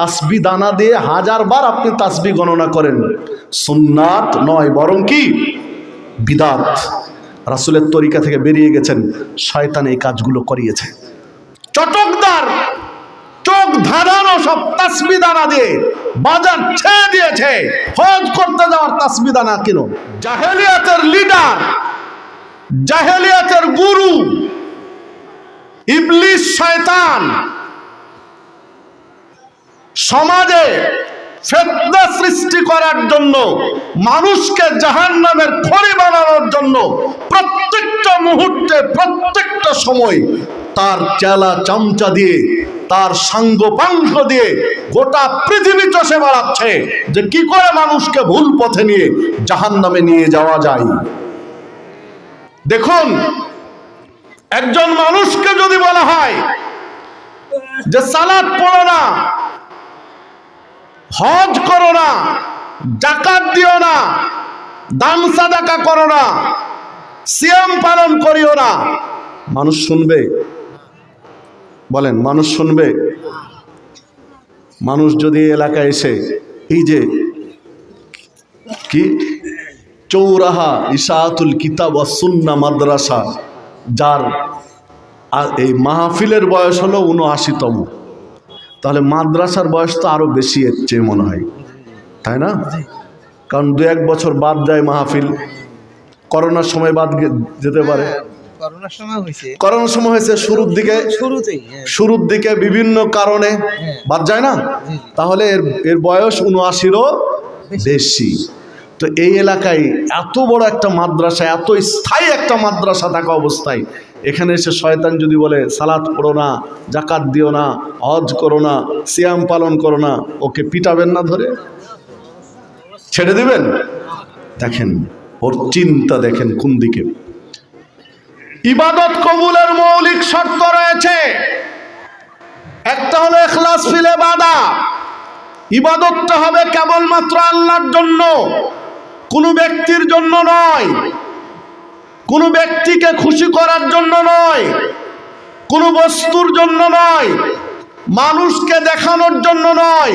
তাসবি দানা দিয়ে হাজার বার আপনি তাসবি গণনা করেন। সুন্নাত নয়, বরং কি? বিদাত। রাসুলের তরিকা থেকে বেরিয়ে গেছেন, শয়তান এই কাজগুলো করিয়েছে। চটকদার, চোখ ধাঁধানো সব তাসবি দানা দিয়ে বাজার ছেড়ে দিয়েছে। হজ করতে যাওয়ার তাসবি দানা কেন? জাহেলিয়াতের লিডার, জাহেলিয়াতের গুরু ইবলিশ শয়তান সমাজে ফেতনা সৃষ্টি করার জন্য, মানুষকে জাহান নামের খড়ি বানানোর জন্য প্রত্যেকটা মুহূর্তে, প্রত্যেকটা সময় তার চেলা চামচা দিয়ে, তার সাঙ্গ দিয়ে গোটা পৃথিবী চষে বেড়াচ্ছে যে কি করে মানুষকে ভুল পথে নিয়ে জাহান নামে নিয়ে যাওয়া যায়। দেখুন, একজন মানুষকে যদি বলা হয় যে সালাদ পড়ো না হজ করো না, জাকাত দিও না, দান সাদাকা করো না, সিয়াম পালন করিও না। মানুষ শুনবে? বলেন, মানুষ শুনবে? মানুষ যদি এলাকায় এসে, এই যে, কি? চৌরাহা ইশাআতুল কিতাব সুন্না মাদ্রাসা, যার এই মাহফিলের বয়স হলো উনআশিতম। তাহলে মাদ্রাসার বয়স তো আরও বেশি এর চেয়ে মনে হয়। তাই না? কারণ দু এক বছর বাদ যায় মাহফিল। করোনার সময় বাদ যেতে পারে। হ্যাঁ, করোনার সময় হয়েছে। শুরুর দিকে। হ্যাঁ। শুরুর দিকে বিভিন্ন কারণে বাদ যায় না? তাহলে এর এর বয়স উনআশিরও বেশি। তো এই এলাকায় এত বড় একটা মাদ্রাসা এত স্থায়ী একটা মাদ্রাসা থাকা অবস্থায় এখানে এসে শয়তান যদি বলে, সালাত পড়ো না জাকাত দিও না, হজ করো না, সিয়াম পালন করো না, ওকে পিটাবেন না ধরে? ছেড়ে দিবেন? দেখেন, ওর চিন্তা দেখেন কোন দিকে। ইবাদত কবুলের মৌলিক শর্ত রয়েছে। একটা হলো এখলাস ফিলে বাদা ইবাদতটা হবে কেবলমাত্র আল্লাহর জন্য, কোনো ব্যক্তির জন্য নয়। কোনো ব্যক্তিকে খুশি করার জন্য নয়, কোনো বস্তুর জন্য নয়, মানুষকে দেখানোর জন্য নয়।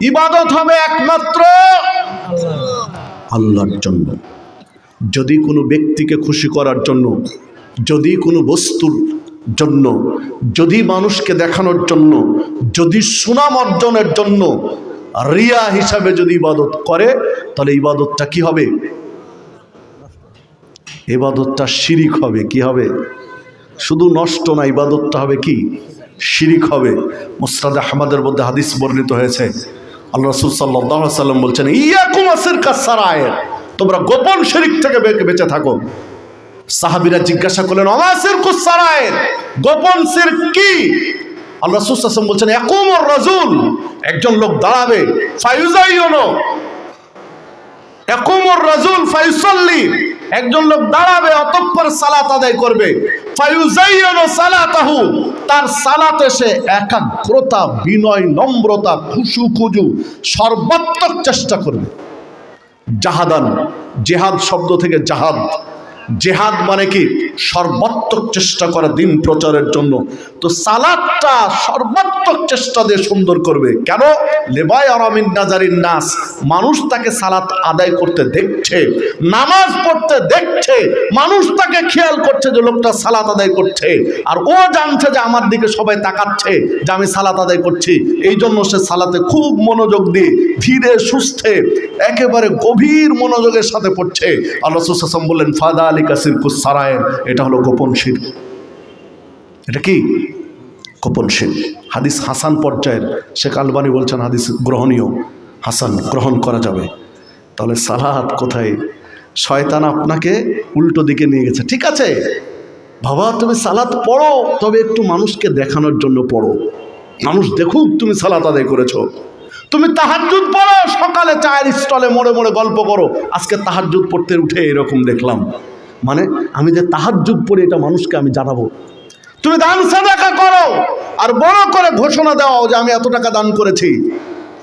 ইবাদত হবে একমাত্র আল্লাহর জন্য। যদি কোনো ব্যক্তিকে খুশি করার জন্য, যদি কোনো বস্তুর জন্য, যদি মানুষকে দেখানোর জন্য, যদি সুনাম অর্জনের জন্য, রিয়া হিসাবে যদি ইবাদত করে, তাহলে ইবাদতটা কি হবে? ইবাদতটা শিরিক হবে, কি হবে? শুধু নষ্ট না, ইবাদতটা হবে কি? শিরিক হবে। মুস্তাদ আহমদের মধ্যে হাদিস বর্ণিত হয়েছে। আল্লাহ রসুল সাল্লাহ সাল্লাম বলছেন ইয়া কুমাসির কাসারায়ের তোমরা গোপন শিরিক থেকে বেঁচে থাকো। সাহাবিরা জিজ্ঞাসা করলেন অমাসির কুসারায়ের গোপন সির কি? আল্লাহ সাল্লাম বলছেন একুমর রাজুল একজন লোক দাঁড়াবে, ফায়ুজাইয়নো একুমর রাজুল ফায়ুসল্লি একজন লোক দাঁড়াবে, অতঃপর সালাত আদায় করবে। সালাতাহু, তার সালাতে সে একাগ্রতা, বিনয়, নম্রতা, খুশু খুজু সর্বাত্মক চেষ্টা করবে। জাহাদান, জেহাদ শব্দ থেকে জাহাদ। জেহাদ মানে কি? সর্বাত্মক চেষ্টা করে দিন প্রচারের জন্য। তো সালাদটা সর্বাত্মক চেষ্টা দিয়ে সুন্দর করবে। কেন? লেবাই আরামিন নাজারিন নাস। মানুষ তাকে সালাত আদায় করতে দেখছে, নামাজ পড়তে দেখছে, মানুষ তাকে খেয়াল করছে যে লোকটা সালাত আদায় করছে। আর ও জানছে যে আমার দিকে সবাই তাকাচ্ছে যে আমি সালাত আদায় করছি। এই জন্য সে সালাতে খুব মনোযোগ দিয়ে ধীরে সুস্থে, একেবারে গভীর মনোযোগের সাথে পড়ছে। আল্লাহ বললেন ফাদা আলী কাসির কুসারায়ের এটা হলো গোপন শির। এটা কি? গোপন শির। হাদিস হাসান পর্যায়ের। শেখ আলবানি বলছেন হাদিস গ্রহণীয়। হাসান, গ্রহণ করা যাবে। তাহলে সালাহাত কোথায়? শয়তান আপনাকে উল্টো দিকে নিয়ে গেছে। ঠিক আছে? বাবা, তুমি সালাত পড়ো, তবে একটু মানুষকে দেখানোর জন্য পড়ো। মানুষ দেখুক তুমি সালাত আদায় করেছ। তুমি তাহাজ্জুদ পড়ো, সকালে চায়ের স্টলে মোড়ে মোড়ে গল্প করো। আজকে তাহাজ্জুদ পড়তে উঠে এরকম দেখলাম। মানে আমি যে তাহাজ্জুদ পড়ি এটা মানুষকে আমি জানাব। তুমি দান সাদাকা করো আর বড় করে ঘোষণা দাও যে আমি এত টাকা দান করেছি।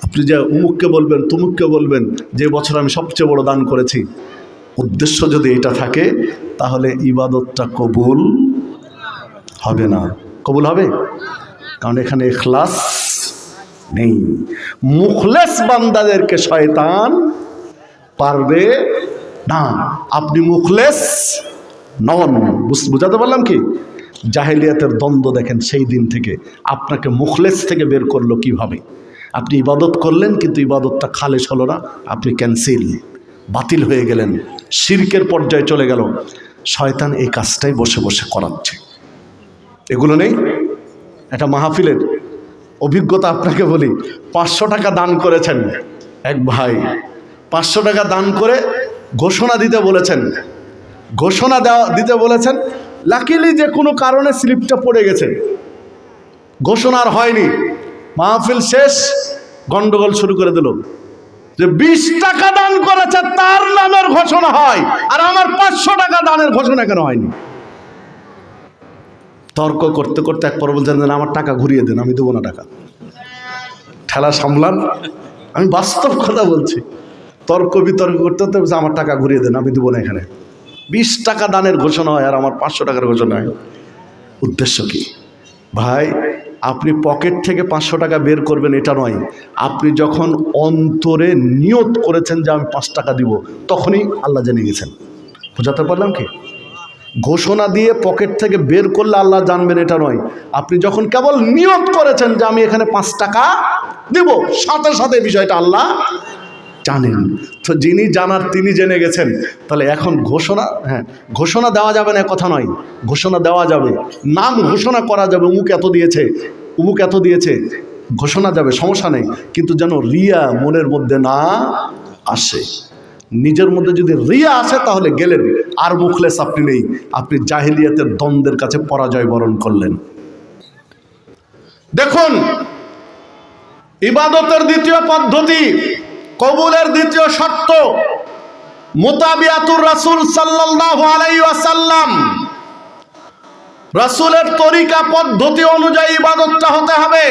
আপনি যে উমুককে বলবেন, তুমুককে বলবেন, যে বছর আমি সবচেয়ে বড় দান করেছি। উদ্দেশ্য যদি এটা থাকে, তাহলে ইবাদতটা কবুল হবে না। কবুল হবে? কারণ এখানে এখলাস নেই। মুখলেস বান্দাদেরকে শয়তান পারবে না, আপনি মুখলেস নন। বুঝ- বুঝাতে পারলাম কি? জাহেলিয়াতের দ্বন্দ্ব দেখেন সেই দিন থেকে। আপনাকে মুখলেস থেকে বের করল কীভাবে? আপনি ইবাদত করলেন, কিন্তু ইবাদতটা খালেস হলো না। আপনি ক্যান্সেল, বাতিল হয়ে গেলেন। শিরকের পর্যায়ে চলে গেল। শয়তান এই কাজটাই বসে বসে করাচ্ছে। এগুলো নেই? একটা মাহফিলের অভিজ্ঞতা আপনাকে বলি। পাঁচশো টাকা দান করেছেন এক ভাই। পাঁচশো টাকা দান করে ঘোষণা দিতে বলেছেন। ঘোষণা দেওয়া, দিতে বলেছেন লাকিলি যে কোনো কারণে স্লিপটা পড়ে গেছে। ঘোষণা আর হয়নি। মাহফিল শেষ, গন্ডগোল শুরু করে দিল। যে বিশ টাকা দান করেছে, তার নামের ঘোষণা হয়, আর আমার পাঁচশো টাকা দানের ঘোষণা কেন হয়নি? তর্ক করতে করতে এক পর বলছেন যে আমার টাকা ঘুরিয়ে দেন, আমি দেবো না টাকা। ঠেলা সামলান, আমি বাস্তব কথা বলছি। তর্ক বিতর্ক করতে বলছে, আমার টাকা ঘুরিয়ে দেন আমি দেবো না এখানে। বিশ টাকা দানের ঘোষণা হয় আর আমার পাঁচশো টাকার ঘোষণা হয়। উদ্দেশ্য কি? ভাই আপনি পকেট থেকে পাঁচশো টাকা বের করবেন এটা নয়। আপনি যখন অন্তরে নিয়ত করেছেন যে আমি পাঁচ টাকা দিব তখনই আল্লাহ জেনে গেছেন। বোঝাতে পারলাম কি? ঘোষণা দিয়ে পকেট থেকে বের করলে আল্লাহ জানবেন এটা নয়। আপনি যখন কেবল নিয়ত করেছেন যে আমি এখানে পাঁচ টাকা দিব সাথে সাথে বিষয়টা আল্লাহ জানেন। তো যিনি জানার তিনি জেনে গেছেন। তাহলে এখন ঘোষণা হ্যাঁ ঘোষণা দেওয়া যাবে না কথা নয়। ঘোষণা দেওয়া যাবে। নাম ঘোষণা করা যাবে, উমুক এত দিয়েছে, উমুক এত দিয়েছে। ঘোষণা যাবে, সমস্যা নেই। কিন্তু যেন রিয়া মনের মধ্যে না আসে। নিজের মধ্যে যদি রিয়া আসে, তাহলে গেলেন। আর মুখলেস আপনি নেই। আপনি জাহিলিয়াতের দ্বন্দ্বের কাছে পরাজয় বরণ করলেন। দেখুন, ইবাদতের দ্বিতীয় পদ্ধতি কবুলের দ্বিতীয় শর্ত, মোতাবিয়াতুর রাসূল সাল্লাল্লাহু আলাইহি ওয়াসাল্লাম। রাসূলের তরিকা পদ্ধতি অনুযায়ী ইবাদতটা হতে হবে।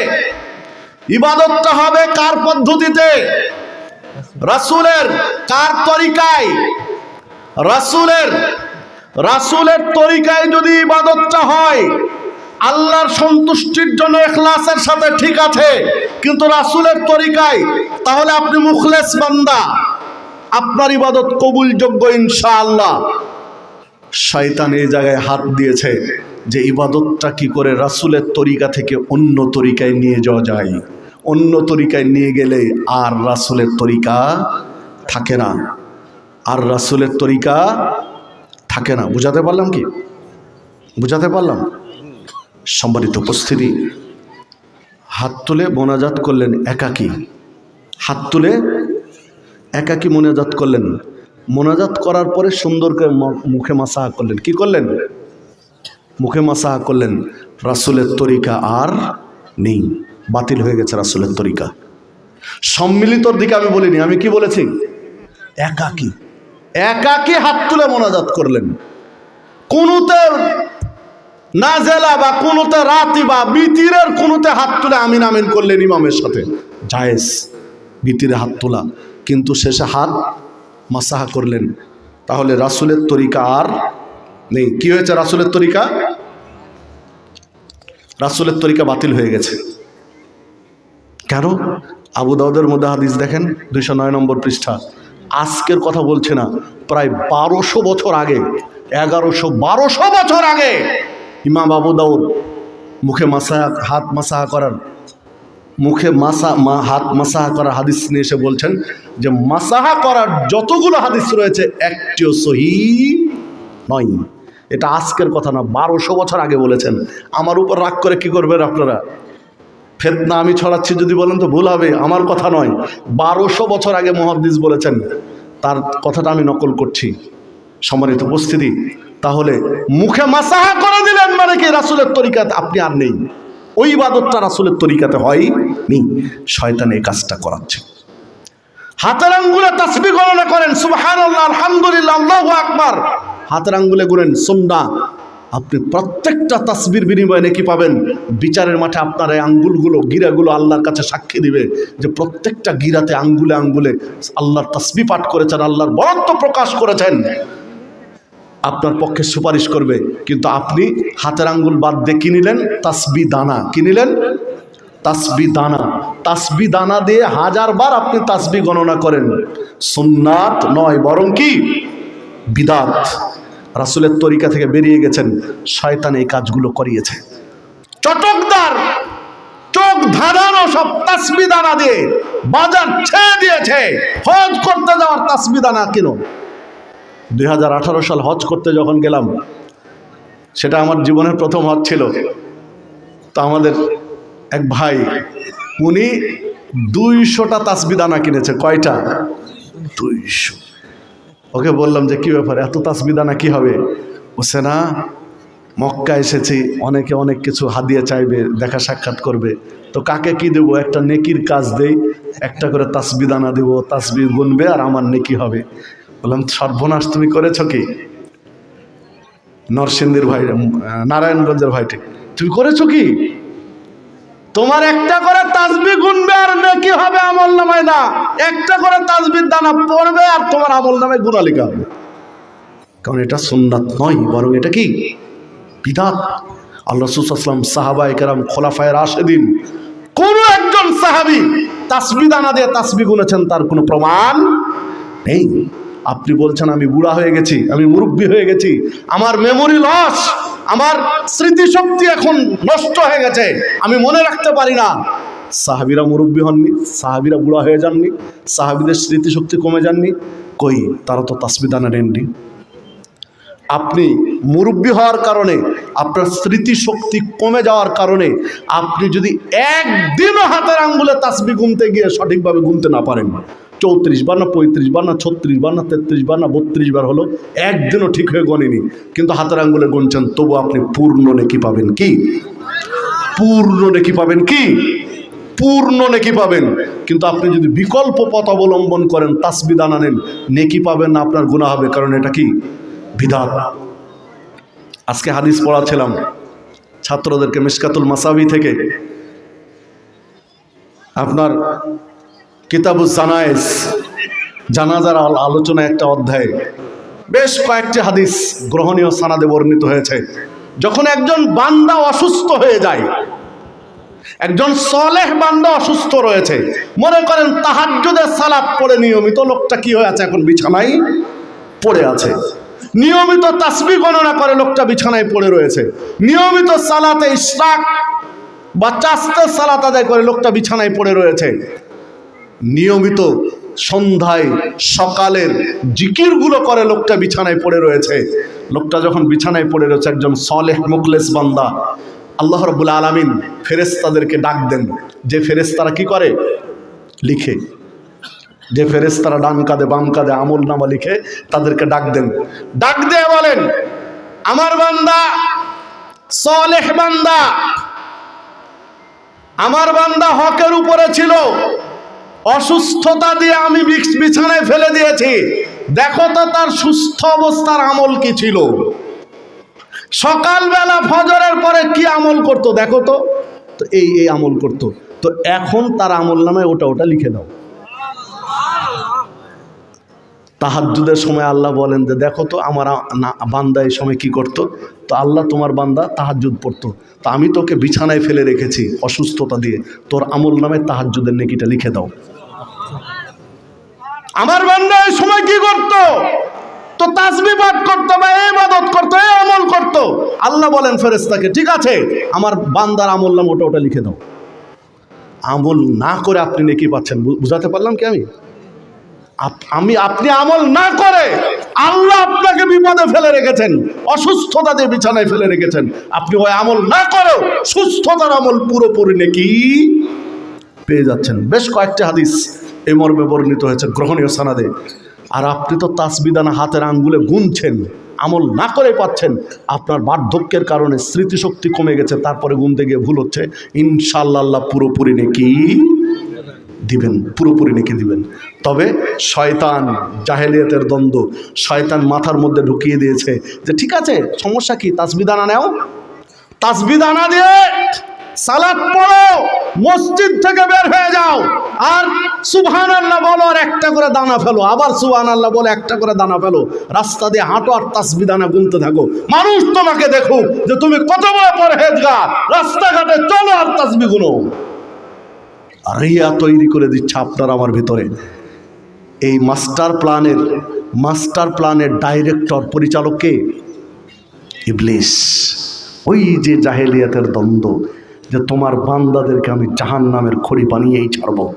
ইবাদতটা হবে কার পদ্ধতিতে? রাসূলের কার তরিকায়? রাসূলের রাসূলের তরিকায় যদি ইবাদতটা হয় আল্লাহর সন্তুষ্টির জন্য এখলাসের সাথে ঠিক আছে, কিন্তু রাসূলের তরিকায়, তাহলে আপনি মুখলেস বান্দা। আপনার ইবাদত কবুলযোগ্য ইনশাআল্লাহ। শয়তান এই জায়গায় হাত দিয়েছে যে ইবাদতটা কি করে রাসূলের তরিকা থেকে অন্য তরিকায় নিয়ে যাওয়া যায়। অন্য তরিকায় নিয়ে গেলে আর রাসূলের তরিকা থাকে না। আর রাসূলের তরিকা থাকে না। বুঝাতে পারলাম কি? বুঝাতে পারলাম? সম্মানিত উপস্থিতি। হাত তুলে মোনাজাত করলেন একাকী। হাত তুলে একাকী মোনাজাত করলেন। মোনাজাত করার পরে সুন্দর করে মুখে মাসাহা করলেন। কি করলেন? মুখে মাসাহা করলেন, রাসুলের তরিকা আর নেই। বাতিল হয়ে গেছে রাসুলের তরিকা। সম্মিলিতর দিকে আমি বলিনি, আমি কি বলেছি? একাকী। একাকী হাত তুলে মোনাজাত করলেন। কোনোতে নাজেলা বা কোনোতে রাতি বা বিতিরের কোনোতে হাত তুলে আমিন আমিন করলেন ইমামের সাথে। জায়েজ, বিতিরে হাত তোলা। কিন্তু শেষে হাত মাসাহা করলেন। তাহলে রাসুলের তরিকা আর নেই। কি হয়েছে রাসুলের তরিকা? রাসুলের তরিকা বাতিল হয়ে গেছে। কেন? আবু দাউদের মধ্যে হাদিস দেখেন, দুইশো নয় নম্বর পৃষ্ঠা। আজকের কথা বলছে না, প্রায় বারোশো বছর আগে, এগারোশো বারোশো বছর আগে ইমাম আবু দাউদ, মুখে মাসাহা হাত মাসাহা করার, মুখে মাসা, মা, হাত মাসাহা করার হাদিস নিয়ে এসে বলছেন যে মাসাহা করার যতগুলো হাদিস রয়েছে, একটিও সহি নয়। এটা আজকের কথা না, বারোশো বছর আগে বলেছেন। আমার উপর রাগ করে কি করবেন আপনারা? ফেতনা আমি ছড়াচ্ছি যদি বলেন তো ভুল হবে, আমার কথা নয়। বারোশো বছর আগে মহাদিস বলেছেন, তার কথাটা আমি নকল করছি। সম্মানিত উপস্থিতি তাহলে মুখে মাসাহা করে দিলেন মানে কি? রাসুলের তরিকাতে আপনি আর নেই। ওই ইবাদতটা রাসুলের তরিকাতে হয় নি শয়তান এই কাজটা করাচ্ছে। হাতের আঙ্গুলে তাসবি গণনা করেন সুবহান আলহামদুলিল্লাহ, আল্লাহু আকবার। হাতের আঙ্গুলে গুনেন সুন্না আপনি প্রত্যেকটা তাসবির বিনিময়ে নাকি পাবেন। বিচারের মাঠে আপনার এই আঙ্গুলগুলো, গিরাগুলো আল্লাহর কাছে সাক্ষী দিবে যে প্রত্যেকটা গিরাতে আঙ্গুলে আঙ্গুলে আল্লাহর তাসবি পাঠ করেছেন, আল্লাহর বরত্ব প্রকাশ করেছেন। আপনার পক্ষে সুপারিশ করবে। কিন্তু আপনি হাতের আঙ্গুল বাদ দিয়ে কি নিলেন? তাসবি দানা। কি নিলেন? তাসবি দানা। তাসবি দানা দিয়ে হাজারবার আপনি তাসবি গণনা করেন। সুন্নাত নয়, বরং কি? বিদাত। রাসুলের তরিকা থেকে বেরিয়ে গেছেন। শয়তান এই কাজগুলো করিয়েছে। চটকদার, চোখ ধাঁধানো সব তাসবি দানা দিয়ে বাজার ছেড়ে দিয়েছে। হজ করতে যাওয়ার তাসবি দানা কেন? দুই হাজার আঠারো সাল হজ করতে যখন গেলাম, সেটা আমার জীবনের প্রথম হজ ছিল। তো আমাদের এক ভাই, উনি দুইশোটা তাসবি দানা কিনেছে, কয়টা? দুইশো। ওকে বললাম যে, কি ব্যাপার, এত তাসবি দানা কি হবে? বলছে, না মক্কা এসেছি, অনেকে অনেক কিছু হাদিয়ে চাইবে, দেখা সাক্ষাৎ করবে। তো কাকে কি দেবো? একটা নেকির কাজ দেই, একটা করে তাসবি দানা দেবো তাসবি গুনবে আর আমার নেকি হবে। বললাম, সর্বনাশ তুমি করেছ কি? নরসিংদীর ভাই নারায়ণগঞ্জের ভাইটি তুমি করেছ কি? তোমার একটা করে তাসবি গুনবে আর নেকি হবে আমল নামায় না। একটা করে তাসবির দানা পড়বে আর তোমার আমল নামায় গুণা হবে। কারণ এটা সুন্নাত নয়, বরং এটা কি? বিদাত। আল্লাহ সুসাল্লাম সাহাবা একরাম খোলাফায়ের আশেদিন কোন একজন সাহাবি তাসবি দানা দিয়ে তাসবি গুনেছেন, তার কোনো প্রমাণ নেই। আপনি বলছেন আমি বুড়া হয়ে গেছি, আমি মুরব্বী হয়ে গেছি, আমার মেমোরি লস আমার স্মৃতিশক্তি এখন নষ্ট হয়ে গেছে, আমি মনে রাখতে পারি না। সাহাবিরা মুরব্বী হননি, সাহাবিরা বুড়া হয়ে যাননি, সাহাবিদের স্মৃতিশক্তি কমে যাননি। কই? তারা তো তাসবি দানা নেননি আপনি মুরব্বী হওয়ার কারণে, আপনার স্মৃতিশক্তি কমে যাওয়ার কারণে, আপনি যদি একদিনও হাতের আঙ্গুলে তাসবি গুনতে গিয়ে সঠিকভাবে গুনতে না পারেন চৌত্রিশ বার না পঁয়ত্রিশ বার না ছত্রিশ বার না তেত্রিশ বার না বত্রিশ বার হলো, একদিনও ঠিক হয়ে গণেনি। কিন্তু হাতের আঙ্গুলে গুনছেন, তবু আপনি পূর্ণ নেকি পাবেন কি? পূর্ণ নেকি পাবেন কি? পূর্ণ নেকি পাবেন। কিন্তু আপনি যদি বিকল্প পথ অবলম্বন করেন, তাসবি দানা নেন নেকি পাবেন না, আপনার গুণা হবে। কারণ এটা কি? বিধাত আজকে হাদিস পড়াছিলাম ছাত্রদেরকে মিসকাতুল মাসাবি থেকে। আপনার কিতাবুজ জানায়েস জানাজার আল- আলোচনা একটা অধ্যায়। বেশ কয়েকটি হাদিস গ্রহণীয় সানাদে বর্ণিত হয়েছে। যখন একজন বান্দা অসুস্থ হয়ে যায়, একজন সলেহ বান্দা অসুস্থ রয়েছে, মনে করেন তাহাজ্জুদের সালাপ পড়ে নিয়মিত, লোকটা কি হয়ে আছে এখন বিছানায় পড়ে আছে। নিয়মিত তাসবি গণনা করে লোকটা বিছানায় পড়ে রয়েছে। নিয়মিত সালাতে ইশরাক বা চাস্তে সালাত আদায় করে লোকটা বিছানায় পড়ে রয়েছে। নিয়মিত সন্ধ্যায় সকালের জিকিরগুলো করে লোকটা বিছানায় পড়ে রয়েছে। লোকটা যখন বিছানায় পড়ে রয়েছে, একজন সলেহ মুখলেস বান্দা, আল্লাহ রবুল আলমিন ফেরেস্তাদেরকে ডাক দেন। যে ফেরেস্তারা কি করে? লিখে। যে ফেরেস্তারা ডান কাঁধে, বাম কাঁধে আমল নামা লিখে তাদেরকে ডাক দেন। ডাক দিয়ে বলেন, আমার বান্দা, সলেহ বান্দা, আমার বান্দা হকের উপরে ছিল। অসুস্থতা দিয়ে আমি বিছ- বিছানায় ফেলে দিয়েছি। দেখো তো তার সুস্থ অবস্থার আমল কি ছিল। সকালবেলা ফজরের পরে কি আমল করতো দেখো তো। তো এই এই আমল করতো। তো এখন তার আমল নামে ওটা ওটা লিখে দাও। তাহাজ্জুদের সময় আল্লাহ বলেন যে, দেখো তো আমার বান্দা এই সময় কি করতো? তো আল্লাহ তোমার বান্দা তাহাজ্জুদ পড়তো। তো আমি তোকে বিছানায় ফেলে রেখেছি অসুস্থতা দিয়ে। তোর আমল নামে তাহাজ্জুদের নেকিটা লিখে দাও। আমার বান্দা এই সময় কি করতো? তো তাসবি পাঠ করতো বা ইবাদত করতো, এই আমল করতো। আল্লাহ বলেন, ফেরেশতাকে, ঠিক আছে, আমার বান্দার আমল নাম ওটা ওটা লিখে দাও। আমল না করে আপনি নেকি পাচ্ছেন বুঝাতে পারলাম কি আমি? আমি, আপনি আমল না করে আল্লাহ আপনাকে বিপদে ফেলে রেখেছেন, অসুস্থতা দিয়ে বিছানায় ফেলে রেখেছেন। আপনি ওই আমল না করেও সুস্থতার আমল পুরোপুরি নাকি পেয়ে যাচ্ছেন। বেশ কয়েকটি হাদিস এই মর্মে বর্ণিত হয়েছে গ্রহণীয় সানাদে। আর আপনি তো তাসবিদানা হাতের আঙ্গুলে গুনছেন, আমল না করে পাচ্ছেন, আপনার বার্ধক্যের কারণে স্মৃতিশক্তি কমে গেছে, তারপরে গুনতে গিয়ে ভুল হচ্ছে। ইনশাল্লাহ পুরোপুরি নাকি দিবেন, পুরোপুরি নেকি দিবেন। তবে শয়তান, জাহেলিয়াতের দ্বন্দ্ব, শয়তান মাথার মধ্যে ঢুকিয়ে দিয়েছে যে, ঠিক আছে, সমস্যা কি? তাসবিদানা নেও। তাসবিদানা দিয়ে সালাত পড়ো, মসজিদ থেকে বের হয়ে যাও। আর সুবহান আল্লাহ বলো, আর একটা করে দানা ফেলো। আবার সুবহান আল্লাহ বলে, একটা করে দানা ফেলো। রাস্তা দিয়ে হাঁটো আর তাসবি দানা গুনতে থাকো। মানুষ তোমাকে দেখুক যে তুমি কত বড় পরহেজগার। রাস্তাঘাটে চলো আর তাসবি গুনো। রিয়া তৈরি করে দিচ্ছে আপনার আমার ভিতরে। এই মাস্টার প্ল্যানের মাস্টার প্ল্যানের ডাইরেক্টর পরিচালককে ইবলিস। ওই যে জাহেলিয়াতের দ্বন্দ্ব। যে তোমার বান্দাদেরকে আমি জাহান নামের খড়ি বানিয়েই ছাড়ব।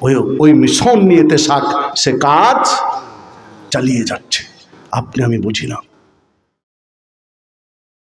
ওই ওই মিশন নিয়েতে শাক সে কাজ চালিয়ে যাচ্ছে। আপনি, আমি বুঝি না।